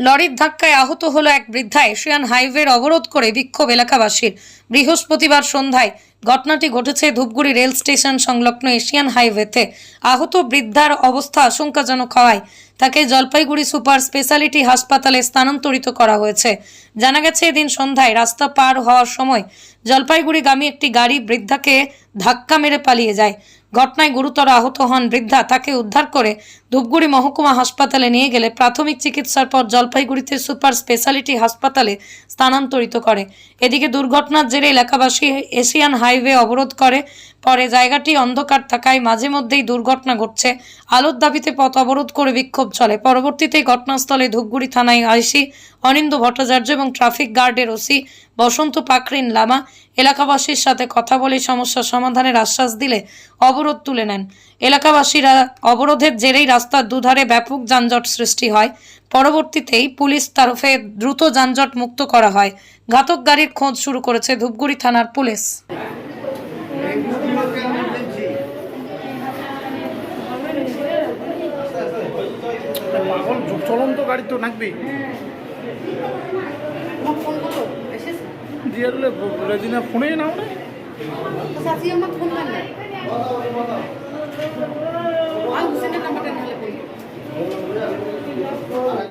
লরির ধাক্কায় আহত হলো এক বৃদ্ধা এশিয়ান হাইওয়ের অবরোধ করে বিক্ষোভ এলাকাবাসীর। বৃহস্পতিবার সন্ধ্যায় ঘটনাটি ঘটেছে ধূপগুড়ি রেল স্টেশন সংলগ্ন এশিয়ান হাইওয়েতে। আহত বৃদ্ধার অবস্থা আশঙ্কাজনক হওয়ায় তাকে জলপাইগুড়ি সুপার স্পেশালিটি হাসপাতালে স্থানান্তরিত করা হয়েছে। জানা গেছে, এদিন সন্ধ্যায় রাস্তা পার হওয়ার সময় জলপাইগুড়িগামী একটি গাড়ি বৃদ্ধাকে ধাক্কা মেরে পালিয়ে যায়। ঘটনায় গুরুতর আহত হন বৃদ্ধা। তাকে উদ্ধার করে ধূপগুড়ি মহকুমা হাসপাতালে নিয়ে গেলে প্রাথমিক চিকিৎসার পর জলপাইগুড়িতে সুপার স্পেশালিটি হাসপাতালে স্থানান্তরিত করে। এদিকে দুর্ঘটনার জেরে এলাকাবাসী এশিয়ান হাইওয়ে অবরোধ করে। পরে জায়গাটি অন্ধকার থাকায় মাঝে মধ্যেই দুর্ঘটনা ঘটছে। আলোর দাবিতে পথ অবরোধ করে বিক্ষোভ চলে। পরবর্তীতে ঘটনাস্থলে ধূপগুড়ি থানায় আইসি অনিন্দ ভট্টাচার্য এবং ট্রাফিক গার্ডের ওসি বসন্ত পাকরিন লামা এলাকাবাসীর সাথে কথা বলে সমস্যা সমাধানের আশ্বাস দিলে অবরোধ তুলে নেন। এলাকাবাসীরা অবরোধের জেরেই রাস্তার দুধারে ব্যাপক যানজট সৃষ্টি হয়। পরবর্তীতেই পুলিশ তরফে দ্রুত যানজট মুক্ত করা হয়। ঘাতক গাড়ির খোঁজ শুরু করেছে ধূপগুড়ি থানার পুলিশ। পাগল চলন্ত গাড়ি তো নাকবি। দিয়ে দিলে বলে ফোনেই নাও না আমার ফোন